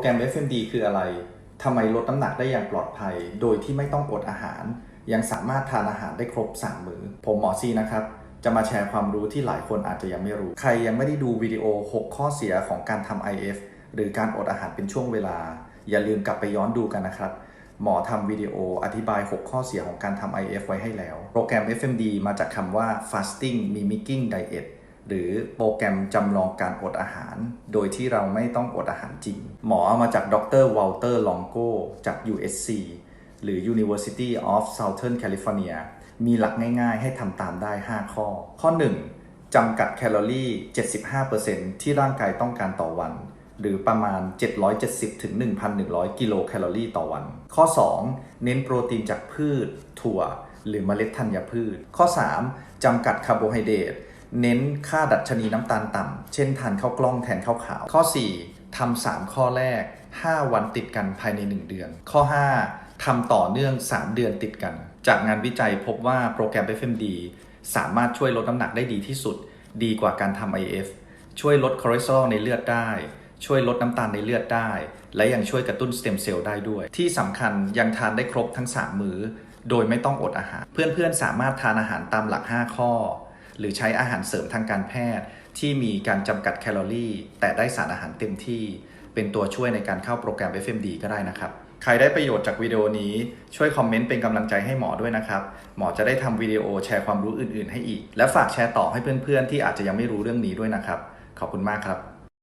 โปรแกรม FMD คืออะไร ทำไมลดน้ำหนักได้อย่างปลอดภัย โดยที่ไม่ต้องอดอาหาร ยังสามารถทานอาหารได้ครบ 3 มื้อ ผมหมอซีนะครับ จะมาแชร์ความรู้ที่หลายคนอาจจะยังไม่รู้ ใครยังไม่ได้ดูวิดีโอ 6 ข้อเสียของการทำ IF หรือการอดอาหารเป็นช่วงเวลา อย่าลืมกลับไปย้อนดูกันนะครับ หมอทำวิดีโออธิบาย 6 ข้อเสียของการทำ IF ไว้ให้แล้ว โปรแกรม FMD มาจากคำว่า fasting mimicking diet หรือโปรแกรมจำลองการอดอาหาร โดยที่เราไม่ต้องอดอาหารจริง หมอเอามาจากดรวอลเตอร์ลองโกจาก USC หรือ University of Southern California มีหลักง่ายๆ ให้ทำตามได้ 5 ข้อ ข้อ 1จำกัดแคลอรี่ 75%ที่ร่างกายต้องการต่อวัน หรือประมาณ 770-1,100 กิโลแคลอรี่ต่อวัน ข้อ 2 เน้นโปรตีนจากพืช ถั่ว หรือเมล็ดธัญพืช ข้อ 3จำกัดคาร์โบไฮเดรต เน้นค่าดัชนีน้ำตาลต่ำ เช่นทานข้าวกล้องแทนข้าวขาว ข้อ 4ทำ3ข้อแรก 5 วันติดกันภายใน 1 เดือน ข้อ 5ทำต่อเนื่อง 3 เดือนติดกัน จากงานวิจัยพบว่าโปรแกรม FMD สามารถช่วยลดน้ำหนักได้ดีที่สุด ดีกว่าการทำ IF ช่วยลดคอเลสเตอรอลในเลือดได้ ช่วยลดน้ำตาลในเลือดได้ และยังช่วยกระตุ้นสเต็มเซลล์ได้ด้วย ที่สำคัญยังทานได้ครบทั้ง 3 มื้อ โดยไม่ต้องอดอาหาร เพื่อนๆสามารถทานอาหารตามหลัก 5 ข้อ หรือใช้อาหารเสริมทางการแพทย์ ที่มีการจำกัดแคลอรี่ แต่ได้สารอาหารเต็มที่ เป็นตัวช่วยในการเข้าโปรแกรม FMD ก็ได้นะครับใครได้ประโยชน์จากวิดีโอนี้ช่วยคอมเมนต์เป็นกำลังใจให้หมอด้วยนะครับ หมอจะได้ทำวิดีโอแชร์ความรู้อื่นๆ ให้อีก และฝากแชร์ต่อให้เพื่อนๆ ที่อาจจะยังไม่รู้เรื่องนี้ด้วยนะครับ ขอบคุณมากครับ